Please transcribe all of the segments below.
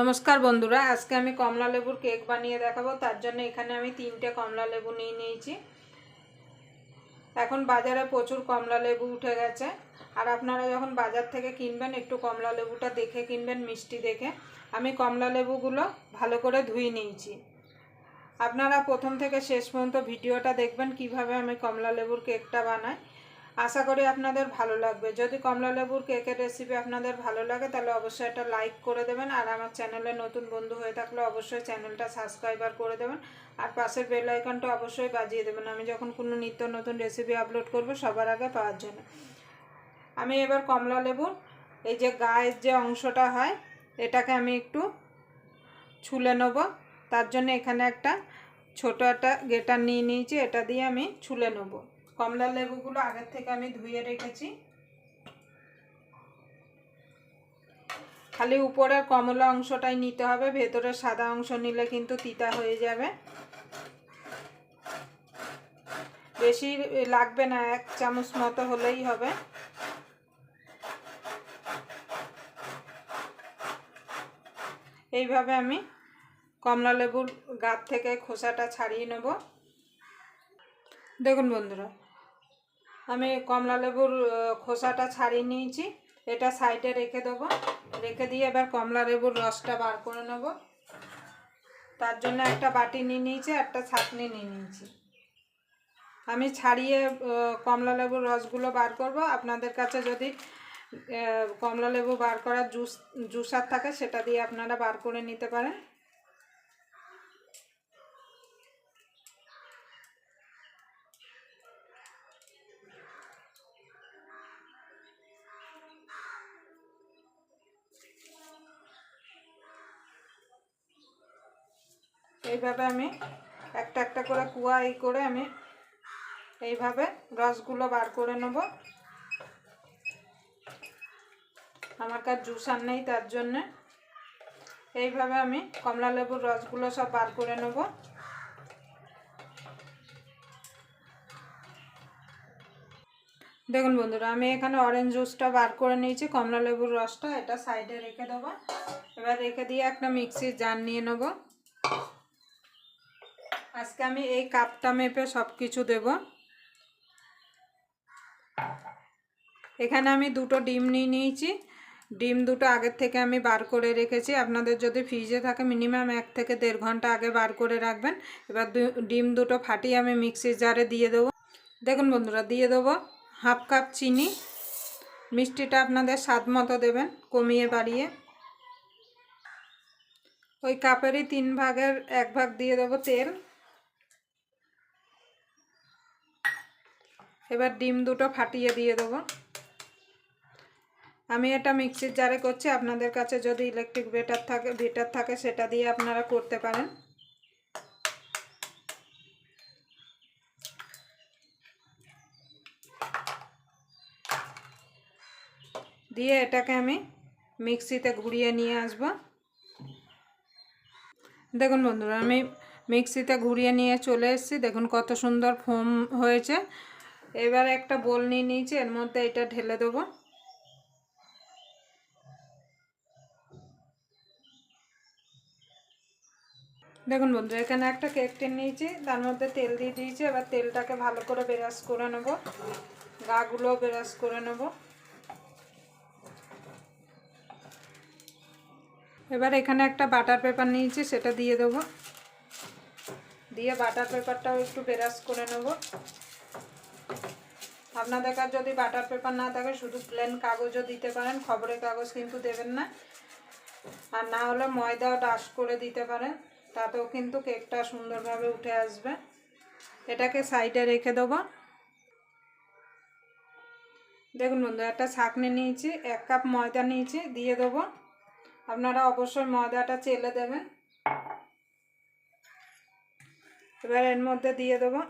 নমস্কার বন্ধুরা, আজকে আমি কমলা লেবুর কেক বানিয়ে দেখাবো, তার জন্য এখানে আমি তিনটে কমলা লেবু নিয়ে নিয়েছি। এখন বাজারে প্রচুর কমলা লেবু উঠে গেছে, আর আপনারা যখন বাজার থেকে কিনবেন, একটু কমলা লেবুটা দেখে কিনবেন, মিষ্টি দেখে। আমি কমলা লেবুগুলো ভালো করে ধুয়ে নিয়েছি। আপনারা প্রথম থেকে শেষ পর্যন্ত ভিডিওটা দেখবেন, কীভাবে আমি কমলা লেবুর কেকটা বানাই। আশা করি আপনাদের ভালো লাগবে। যদি কমলা লেবুর কেকের রেসিপি আপনাদের ভালো লাগে, তাহলে অবশ্যই একটা লাইক করে দেবেন। আর আমার চ্যানেলে নতুন বন্ধু হয়ে থাকলে অবশ্যই চ্যানেলটা সাবস্ক্রাইবার করে দেবেন। আর পাশের বেল আইকনটা অবশ্যই বাজিয়ে দেবেন। আমি যখন কোনো নিত্য নতুন রেসিপি আপলোড করব সবার আগে পাওয়ার জন্য। আমি এবার কমলা লেবুর এই যে গায়ের যে অংশটা হয়, এটাকে আমি একটু ছুলে নেব। তার জন্য এখানে একটা ছোট একটা গেটার নিয়ে নিয়েছি, এটা দিয়ে আমি ছুলে নেব। কমলা লেবুগুলো আগের থেকে আমি ধুয়ে রেখেছি। খালি উপরের কমলা অংশটাই নিতে হবে, ভেতরে সাদা অংশ নিলে কিন্তু তিতা হয়ে যাবে। বেশি লাগবে না, এক চামচ মতো হলেই হবে। এইভাবে আমি কমলা লেবুর গাছ থেকে খোসাটা ছাড়িয়ে নেব। দেখুন বন্ধুরা আমি কমলা লেবুর খোসাটা ছাড়িয়ে নিয়েছি। এটা সাইডে রেখে দেবো। রেখে দিয়ে এবার কমলা লেবুর রসটা বার করে নেব। তার জন্য একটা বাটি নিয়ে নিয়েছি, একটা ছাঁকনি নিয়ে নিয়েছি। আমি ছাড়িয়ে কমলা লেবুর রসগুলো বার করব। আপনাদের কাছে যদি কমলা লেবু বার করার জুস জুসার থাকে, সেটা দিয়ে আপনারা বার করে নিতে পারেন। এইভাবে আমি একটা একটা করে কুয়া এই করে আমি এইভাবে রসগুলো বার করে নেব। আমার কাছে জুস আর নেই তার জন্যে। এইভাবে আমি কমলা লেবুর রসগুলো সব বার করে নেব। দেখুন বন্ধুরা, আমি এখানে অরেঞ্জ জুসটা বার করে নিয়েছি, কমলা লেবুর রসটা এটা সাইডে রেখে দেবো। এবার রেখে দিয়ে একটা মিক্সির জার নিয়ে নেব। আজকে আমি এই কাপটা মেপে সব কিছু দেব। এখানে আমি দুটো ডিম নিয়ে নিয়েছি। ডিম দুটো আগের থেকে আমি বার করে রেখেছি। আপনাদের যদি ফ্রিজে থাকে, মিনিমাম এক থেকে দেড় ঘণ্টা আগে বার করে রাখবেন। এবার ডিম দুটো ফাটিয়ে আমি মিক্সির জারে দিয়ে দেবো। দেখুন বন্ধুরা, দিয়ে দেবো হাফ কাপ চিনি। মিষ্টিটা আপনাদের স্বাদ মতো দেবেন, কমিয়ে বাড়িয়ে। ওই কাপেরই তিন ভাগের এক ভাগ দিয়ে দেবো তেল। এবার ডিম দুটো ফাটিয়ে দিয়ে দেবো। আমি এটা মিক্সির জারে করছি, আপনাদের কাছে যদি ইলেকট্রিক বেটার থাকে বেটার থাকে, সেটা দিয়ে আপনারা করতে পারেন। দিয়ে এটাকে আমি মিক্সিতে ঘুরিয়ে নিয়ে আসব। দেখুন বন্ধুরা, আমি মিক্সিতে ঘুরিয়ে নিয়ে চলে এসেছি। দেখুন কত সুন্দর ফোম হয়েছে। এবার একটা বোল নিয়ে নিয়েছি, এর মধ্যে এটা ঢেলে দেবো। দেখুন বন্ধু এখানে একটা কেক টিন নিয়েছি, তার মধ্যে তেল দিয়ে দিয়েছি, এবার তেলটাকে ভালো করে বেরাস করে নেব। গাগুলো বেরাস করে নেব। এবার এখানে একটা বাটার পেপার নিয়েছি, সেটা দিয়ে দেবো। দিয়ে বাটার পেপারটাও একটু বেরাস করে নেব। আপনাদের কাছে যদি বাটার পেপার না থাকে, শুধু প্লেন কাগজও দিতে পারেন, খবরের কাগজ কিন্তু দেবেন না। আর না হলে ময়দাও ডাস করে দিতে পারেন, তাতেও কিন্তু কেকটা সুন্দরভাবে উঠে আসবে। এটাকে সাইডে রেখে দেবো। দেখুন বন্ধু, একটা ছাঁকনি নিয়েছি, এক কাপ ময়দা নিয়েছি, দিয়ে দেবো। আপনারা অবশ্যই ময়দাটা চেলে দেবেন। এবার এর মধ্যে দিয়ে দেবো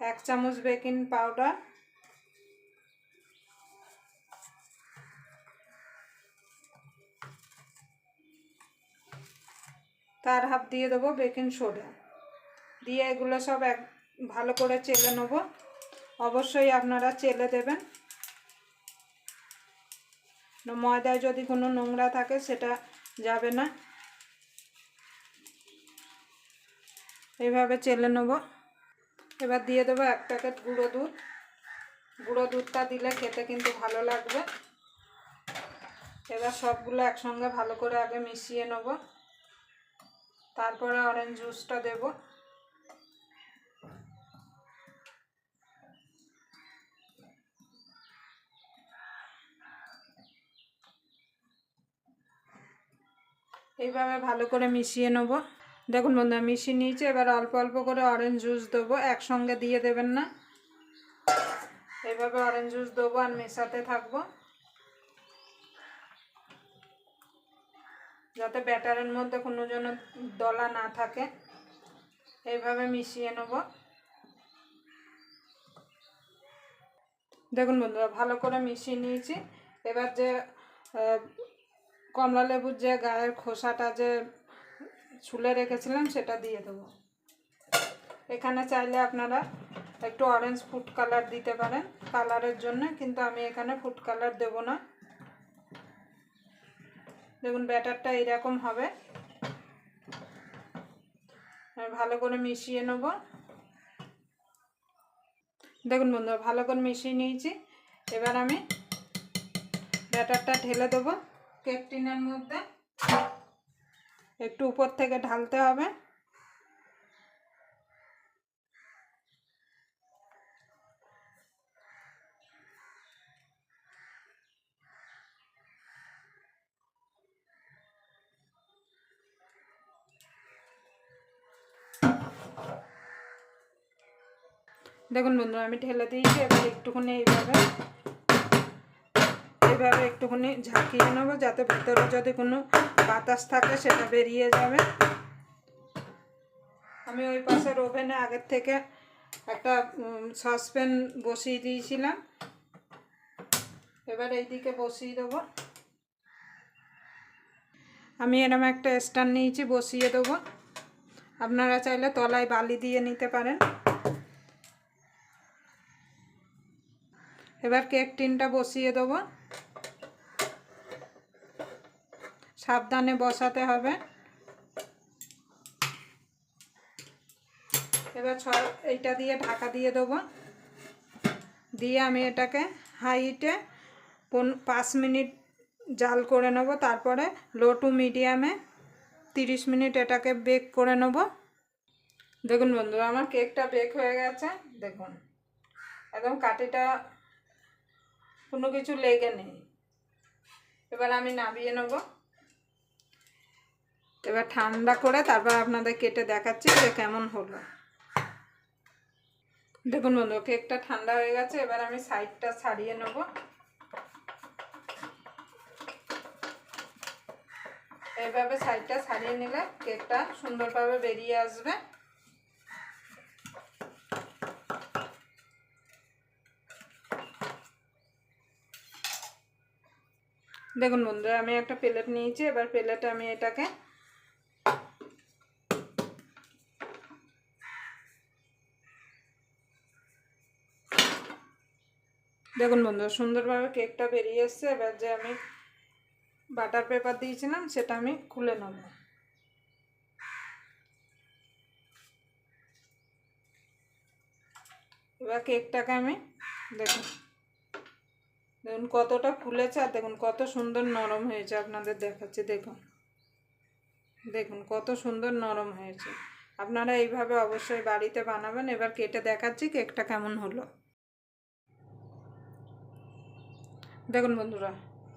এক চামচ বেকিং পাউডার তার হাফ দিয়ে দেবো বেকিং সোডা। দিয়ে এগুলো সব এক, ভালো করে চেলে নেব। অবশ্যই আপনারা চেলে দেবেন। ময়দায় যদি কোনো নোংরা থাকে সেটা যাবে না। এইভাবে চেলে নেব। এবার দিয়ে দেবো এক প্যাকেট গুঁড়ো দুধ। গুঁড়ো দুধটা দিলে খেতে কিন্তু ভালো লাগবে। এবার সবগুলো একসঙ্গে ভালো করে আগে মিশিয়ে নেব। তারপরে অরেঞ্জ জুসটা দেব। এইভাবে ভালো করে মিশিয়ে নেব। দেখুন বন্ধুরা, মিশিয়ে নিয়েছি, এবার অল্প অল্প করে অরেঞ্জ জুস দেবো, একসঙ্গে দিয়ে দেবেন না। এইভাবে অরেঞ্জ জুস দেবো আর মেশাতে থাকব। যাতে ব্যাটারের মধ্যে কোনো যেন দলা না থাকে। এইভাবে মিশিয়ে নেব। দেখুন বন্ধুরা, ভালো করে মিশিয়ে নিয়েছি। এবার যে কমলা লেবুর যে গায়ের খোসাটা যে ছুলে রেখেছিলাম, সেটা দিয়ে দেবো। এখানে চাইলে আপনারা একটু অরেঞ্জ ফুড কালার দিতে পারেন। কালারের জন্য, কিন্তু আমি এখানে ফুড কালার দেব না। দেখুন, ব্যাটারটা এরকম হবে। ভালো করে মিশিয়ে নেব। দেখুন বন্ধুরা, ভালো করে মিশিয়ে নিয়েছি। এবার আমি ব্যাটারটা ঢেলে দেবো কেক টিনের মধ্যে। একটু উপর থেকে ঢালতে হবে। দেখুন বন্ধুরা, আমি ঢেলে দিয়েছি, এবার একটুখানি এইভাবে এইভাবে একটুখানি ঝাঁকিয়ে নেব যাতে ভিতরে যদি কোনো বাতাস থাকে সেটা বেরিয়ে যাবে। আমি ওই পাশের ওভেনে আগের থেকে একটা সসপ্যান বসিয়ে দিয়েছিলাম। এবার এইদিকে বসিয়ে দেবো। আমি এরকম একটা স্ট্যান্ড নিয়েছি, বসিয়ে দেবো। আপনারা চাইলে তলায় বালি দিয়ে নিতে পারেন। এবার কেক টিনটা বসিয়ে দেবো। সাবধানে বসাতে হবে। এবার ছ এইটা দিয়ে ঢাকা দিয়ে দেবো। দিয়ে আমি এটাকে হাইটে পাঁচ মিনিট জাল করে নেব। তারপরে লো টু মিডিয়ামে তিরিশ মিনিট এটাকে বেক করে নেব। দেখুন বন্ধুরা, আমার কেকটা বেক হয়ে গেছে। দেখুন, একদম কাটিটা কোনো কিছু লেগে নেই। এবার আমি নামিয়ে নেব। এবার ঠান্ডা করে তারপর আপনাদের কেটে দেখাচ্ছি যে কেমন হলো। দেখুন বন্ধু, কেকটা ঠান্ডা হয়ে গেছে, এবার আমি সাইডটা ছাড়িয়ে নেব। এইভাবে সাইডটা ছাড়িয়ে নিলে কেকটা সুন্দরভাবে বেরিয়ে আসবে। দেখুন বন্ধুরা, আমি একটা প্লেট নিয়েছি, এবার প্লেটে আমি এটাকে দেখুন বন্ধুরা, সুন্দরভাবে কেকটা বেরিয়ে এসছে। এবার যে আমি বাটার পেপার দিয়েছিলাম, সেটা আমি খুলে নেব। এবার কেকটাকে আমি দেখুন দেখুন কতটা ফুলেছে আর দেখুন কত সুন্দর নরম হয়েছে আপনাদের দেখাচ্ছি, দেখুন। দেখুন কত সুন্দর নরম হয়েছে। আপনারা এইভাবে অবশ্যই বাড়িতে বানাবেন। এবার কেটে দেখাচ্ছি কেকটা কেমন হলো। দেখুন বন্ধুরা,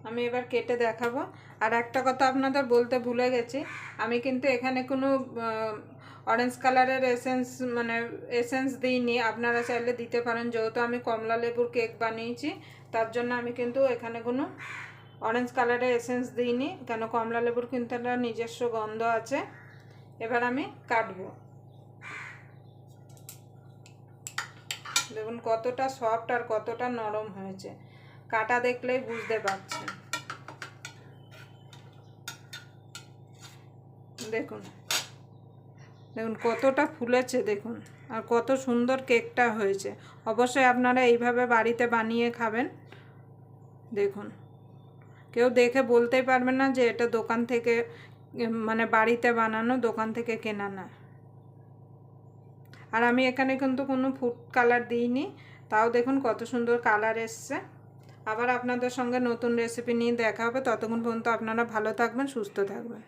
আমি এবার কেটে দেখাবো। আর একটা কথা আপনাদের বলতে ভুলে গেছি, আমি কিন্তু এখানে কোনো অরেঞ্জ কালারের এসেন্স মানে এসেন্স দিইনি। আপনারা চাইলে দিতে পারেন। যেহেতু আমি কমলা লেবুর কেক বানিয়েছি তার জন্য আমি কিন্তু এখানে কোনো অরেঞ্জ কালারের এসেন্স দিইনি, কেন কমলা লেবুর কিন্তু একটা নিজস্ব গন্ধ আছে। এবার আমি কাটবো। দেখুন কতটা সফট আর কতটা নরম হয়েছে। কাটা দেখলেই বুঝতে পারছেন। দেখুন। দেখুন কতটা ফুলেছে, দেখুন। আর কত সুন্দর কেকটা হয়েছে। অবশ্যই আপনারা এইভাবে বাড়িতে বানিয়ে খাবেন। দেখুন। কেউ দেখে বলতেই পারবে না যে এটা দোকান থেকে মানে বাড়িতে বানানো, দোকান থেকে কেনা না। আর আমি এখানে কিন্তু কোনো ফুড কালার দিইনি। তাও দেখুন কত সুন্দর কালার এসছে। আবার আপনাদের সঙ্গে নতুন রেসিপি নিয়ে দেখা হবে। ততক্ষণ পর্যন্ত আপনারা ভালো থাকবেন, সুস্থ থাকবেন।